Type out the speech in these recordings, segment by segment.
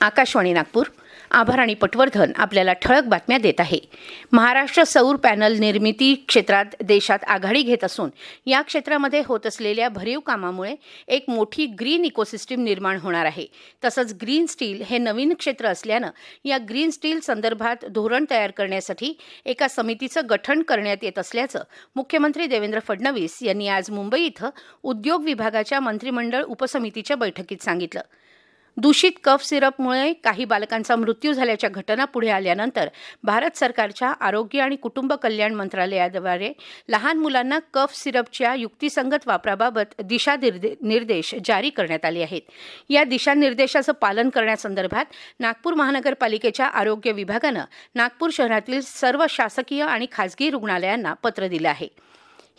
आकाशवाणी नागपूर. आभार आणि पटवर्धन आपल्याला ठळक बातम्या देत आहे. महाराष्ट्र सौर पॅनल निर्मिती क्षेत्रात देशात आघाडी घेत असून या क्षेत्रामध्ये होत असलेल्या भरीव कामामुळे एक मोठी ग्रीन इकोसिस्टीम निर्माण होणार आहे. तसंच ग्रीन स्टील हे नवीन क्षेत्र असल्यानं या ग्रीन स्टील संदर्भात धोरण तयार करण्यासाठी एका समितीचं गठन करण्यात येत असल्याचं मुख्यमंत्री देवेंद्र फडणवीस यांनी आज मुंबई इथं उद्योग विभागाच्या मंत्रिमंडळ उपसमितीच्या बैठकीत सांगितलं. दूषित कफ सिरपमुळे काही बालकांचा मृत्यू झाल्याच्या घटना पुढे आल्यानंतर भारत सरकारच्या आरोग्य आणि कुटुंब कल्याण मंत्रालयाद्वारे लहान मुलांना कफ सिरपच्या युक्तिसंगत वापराबाबत दिशा निर्देश जारी करण्यात आले आहेत. या दिशानिर्देशाचं पालन करण्यासंदर्भात नागपूर महानगरपालिकेच्या आरोग्य विभागानं नागपूर शहरातील सर्व शासकीय आणि खाजगी रुग्णालयांना पत्र दिलं आहे.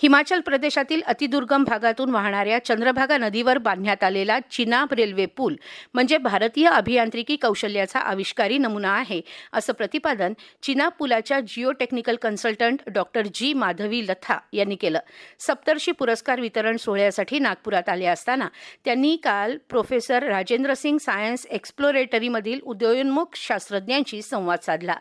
हिमाचल प्रदेशातील अतिदुर्गम भागातून वाहणाऱ्या चंद्रभागा नदीवर बांधण्यात आलेला चिनाब रेल्वे पूल म्हणजे भारतीय अभियांत्रिकी कौशल्याचा आविष्कारी नमुना आहे असं प्रतिपादन चिनाब पुलाच्या geotechnical consultant doctor G. Madhavi Latha यांनी केलं. सप्तर्षी पुरस्कार वितरण सोहळ्यासाठी नागपुरात आले असताना त्यांनी काल प्रोफेसर राजेंद्र सिंग सायन्स एक्सप्लोरेटरीमधील उदयोन्मुख शास्त्रज्ञांशी संवाद साधला.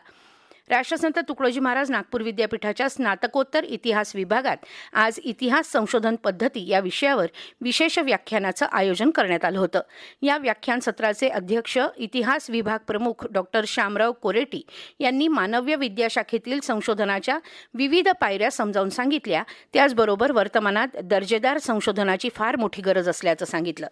राष्ट्रसंत तुकडोजी महाराज नागपूर विद्यापीठाच्या स्नातकोत्तर इतिहास विभागात आज इतिहास संशोधन पद्धती या विषयावर विशेष व्याख्यानाचं आयोजन करण्यात आलं होतं. या व्याख्यान सत्राचे अध्यक्ष इतिहास विभाग प्रमुख डॉक्टर श्यामराव कोरेटी यांनी मानव्य विद्याशाखेतील संशोधनाच्या विविध पायऱ्या समजावून सांगितल्या. त्याचबरोबर वर्तमानात दर्जेदार संशोधनाची फार मोठी गरज असल्याचं सांगितलं.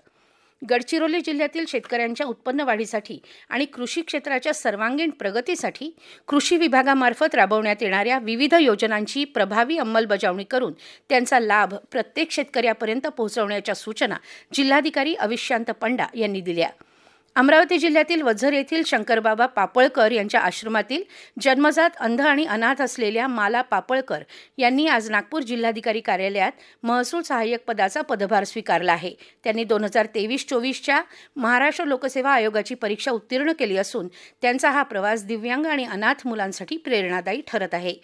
गडचिरोली जिल्ह्यातील शेतकऱ्यांच्या उत्पन्न वाढीसाठी आणि कृषी क्षेत्राच्या सर्वांगीण प्रगतीसाठी कृषी विभागामार्फत राबवण्यात येणाऱ्या विविध योजनांची प्रभावी अंमलबजावणी करून त्यांचा लाभ प्रत्येक शेतकऱ्यापर्यंत पोहोचवण्याच्या सूचना जिल्हाधिकारी अविश्यांत पंडा यांनी दिल्या. अमरावती जिल्ह्यातील वझर येथील शंकरबाबा पापळकर यांच्या आश्रमातील जन्मजात अंध आणि अनाथ असलेल्या माला पापळकर यांनी आज नागपूर जिल्हाधिकारी कार्यालयात महसूल सहाय्यक पदाचा पदभार स्वीकारला आहे. त्यांनी दोन हजार तेवीस चोवीसच्या महाराष्ट्र लोकसेवा आयोगाची परीक्षा उत्तीर्ण केली असून त्यांचा हा प्रवास दिव्यांग आणि अनाथ मुलांसाठी प्रेरणादायी ठरत आहे.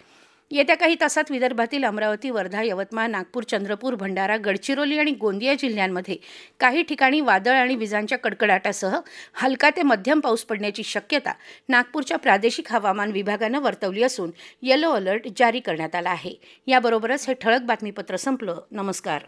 येत्या काही तासात विदर्भातील अमरावती वर्धा यवतमाळ नागपूर चंद्रपूर भंडारा गडचिरोली आणि गोंदिया जिल्ह्यांमध्ये काही ठिकाणी वादळ आणि विजांच्या कडकडाटासह हलका ते मध्यम पाऊस पडण्याची शक्यता नागपूरच्या प्रादेशिक हवामान विभागानं वर्तवली असून येलो अलर्ट जारी करण्यात आला आहे. याबरोबरच हे ठळक बातमीपत्र संपलं. नमस्कार.